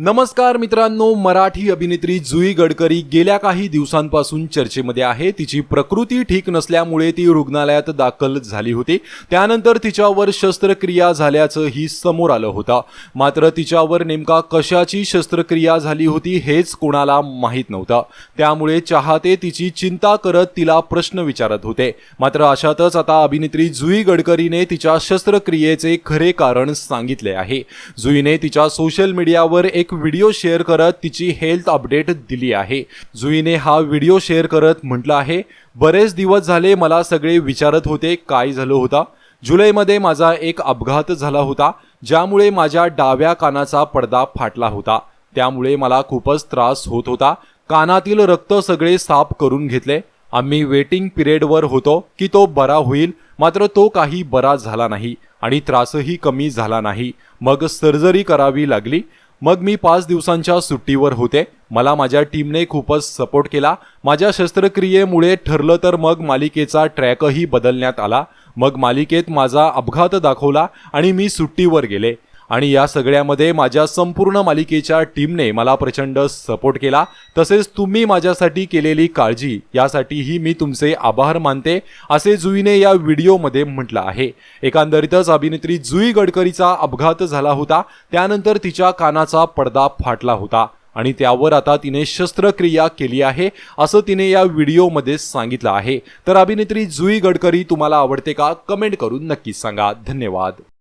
नमस्कार मित्रांनो मराठी अभिनेत्री जुई गडकरी गेल्या काही दिवसांपासून चर्चेमध्ये आहे. तिची प्रकृती ठीक नसल्यामुळे ती रुग्णालयात दाखल झाली होती. त्यानंतर तिच्यावर शस्त्रक्रिया झाल्याचंही समोर आलं होतं. मात्र तिच्यावर नेमका कशाची शस्त्रक्रिया झाली होती हेच कोणाला माहीत नव्हतं. त्यामुळे चाहते तिची चिंता करत तिला प्रश्न विचारत होते. मात्र अशातच आता अभिनेत्री जुई गडकरीने तिच्या शस्त्रक्रियेचे खरे कारण सांगितले आहे. जुईने तिच्या सोशल मीडियावर एक व्हिडिओ शेअर करत तिची हेल्थ अपडेट दिली आहे. जुईने हा व्हिडिओ शेअर करत म्हटलं आहे बरेच दिवस झाले मला सगळे विचारत होते काय झालं होता. जुलैमध्ये माझा एक अपघात झाला होता ज्यामुळे माझ्या डाव्या कानाचा पडदा फाटला होता. त्यामुळे मला खूपच त्रास होत होता. कानातील रक्त सगळे साफ करून घेतले. आम्ही वेटिंग पिरियडवर होतो की तो बरा होईल. मात्र तो काही बरा झाला नाही आणि त्रासही कमी झाला नाही. मग सर्जरी करावी लागली. मग मी पाच दिवसांच्या सुट्टीवर होते. मला माझ्या टीमने खूपच सपोर्ट केला. माझ्या शस्त्रक्रियेमुळे ठरलं तर मग मालिकेचा ट्रॅकही बदलण्यात आला. मग मालिकेत माझा अपघात दाखवला आणि मी सुट्टीवर गेले. आणि या सगळ्यामध्ये माझ्या संपूर्ण मालिकेच्या टीमने मला प्रचंड सपोर्ट केला. तसेच तुम्ही माझ्यासाठी केलेली काळजी यासाठीही मी तुमचे आभार मानते असे जुईने या व्हिडिओमध्ये म्हटलं आहे. एकंदरीतच अभिनेत्री जुई गडकरीचा अपघात झाला होता त्यानंतर तिच्या कानाचा पडदा फाटला होता आणि त्यावर आता तिने शस्त्रक्रिया केली आहे असं तिने या व्हिडिओमध्ये सांगितलं आहे. तर अभिनेत्री जुई गडकरी तुम्हाला आवडते का? कमेंट करून नक्कीच सांगा. धन्यवाद.